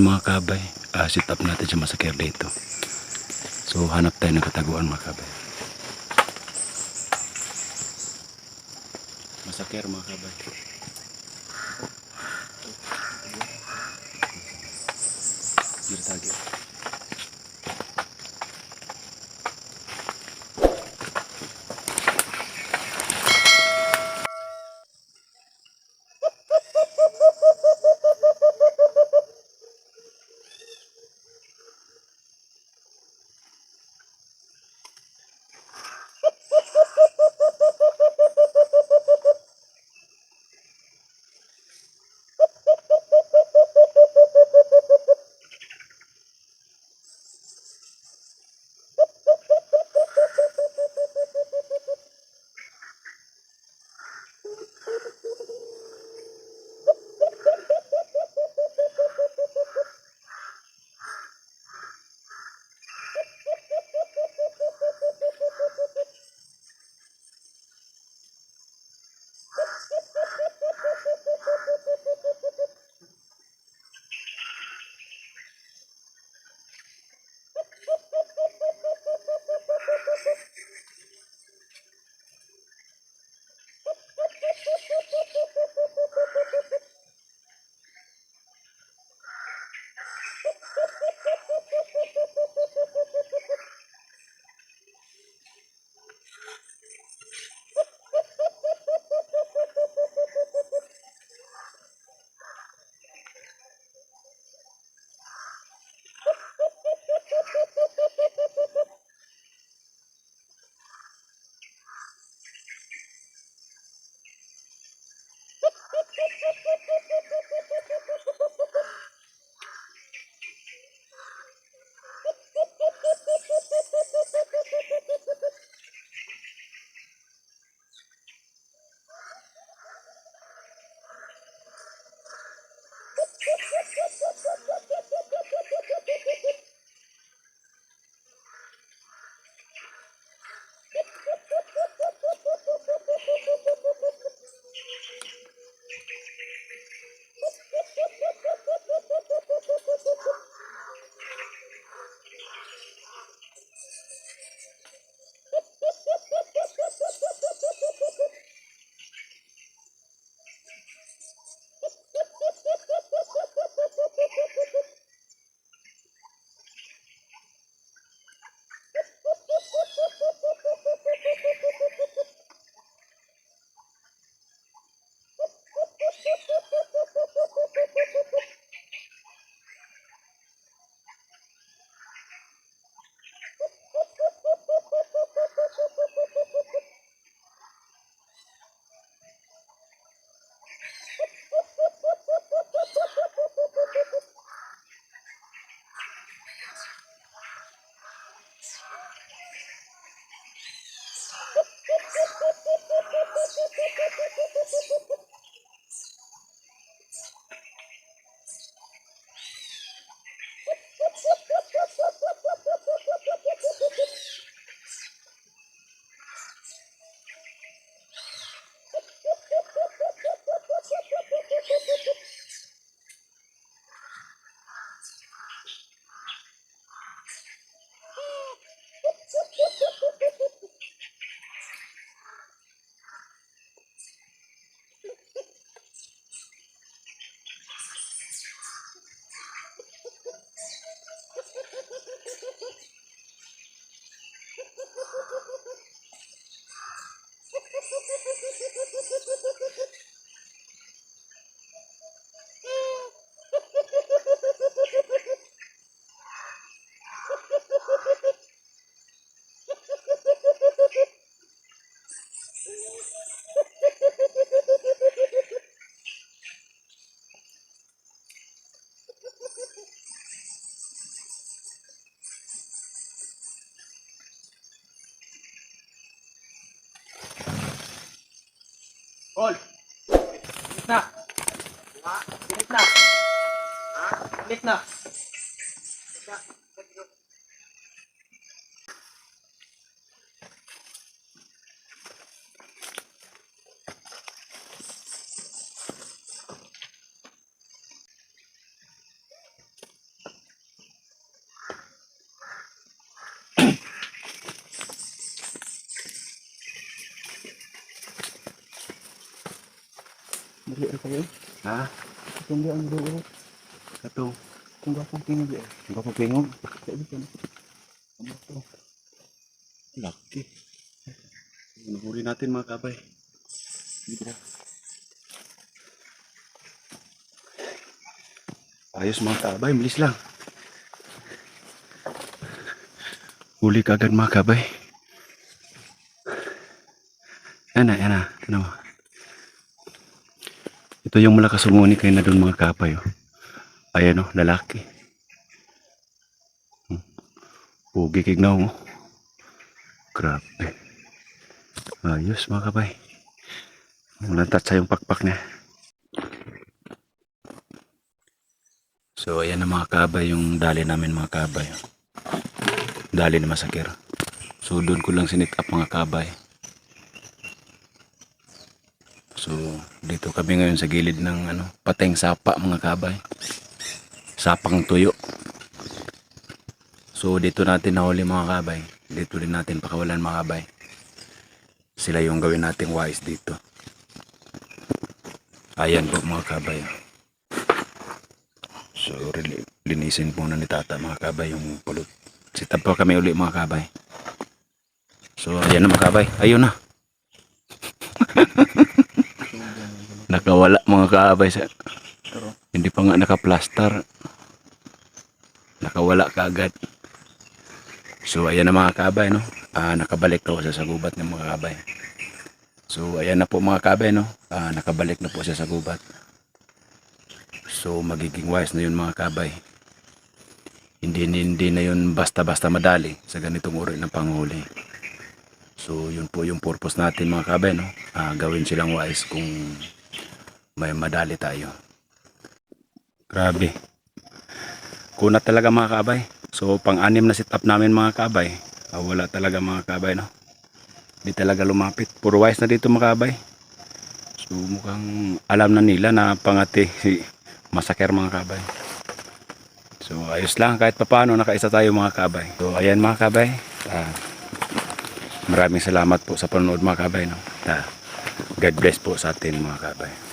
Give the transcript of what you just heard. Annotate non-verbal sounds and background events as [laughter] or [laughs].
mga kabay. Ah, sit up natin siya masakir dito. So hanap tayo ng kataguan mga kabay. Masakir mga kabay. Dito tayo. Paul! Lit na! Lit na! Lit na! Ra kayo. Ha? Kundi ang dulo. Kato. Kung gapang tingog eh. Ang kapapingog. Sabi ko na. Ano to? Laki. Nahuli natin mga kabay. Dito. Ayos mga kabay, bilis lang. Huli ka agad mga kabay. Yan na, yan na. Ano? Ito yung malakas umuni kayo na doon mga kabay. Oh. Ayan oh, lalaki. Hmm. Pugi kignaw mo. Grabe. Ayos mga kabay. Walang tatsa yung pakpak niya. So ayan na mga kabay yung dali namin mga kabay. Dali na masakir. So doon ko lang sinit up mga kabay. So dito kami ngayon sa gilid ng ano, pateng sapa mga kabay. Sapang tuyo. So dito natin nahuli mga kabay. Dito din natin pakawalan mga kabay. Sila yung gawin nating wise dito. Ayan po mga kabay. So, linisin po na ni tata mga kabay yung pulot. Sitap pa kami uli mga kabay. So, ayan na mga kabay. Ayun na. [laughs] Nakawala mga kabay. Sa, hindi pa nga nakaplastar. Nakawala kaagad. So, ayan na mga kabay, no? Ah, nakabalik daw siya sa gubat ng mga kabay. So, ayan na po mga kabay, no? Ah, nakabalik na po siya sa gubat. So magiging wise na yun mga kabay. Hindi, hindi na yun basta-basta madali sa ganitong uri ng panghuli. So yun po yung purpose natin mga kabay. No? Ah, gawin silang wise kung may madali tayo. Grabe. Kunat talaga mga kabay. So pang-anim na sit up namin mga kabay. Ah, wala talaga mga kabay. No? Hindi talaga lumapit. Puro wise na dito mga kabay. So mukhang alam na nila na pangati si masaker mga kabay. So ayos lang kahit papaano nakaisa tayo mga kabay. So ayan mga kabay. Ah, maraming salamat po sa panonood mga kabay. No? God bless po sa atin mga kabay.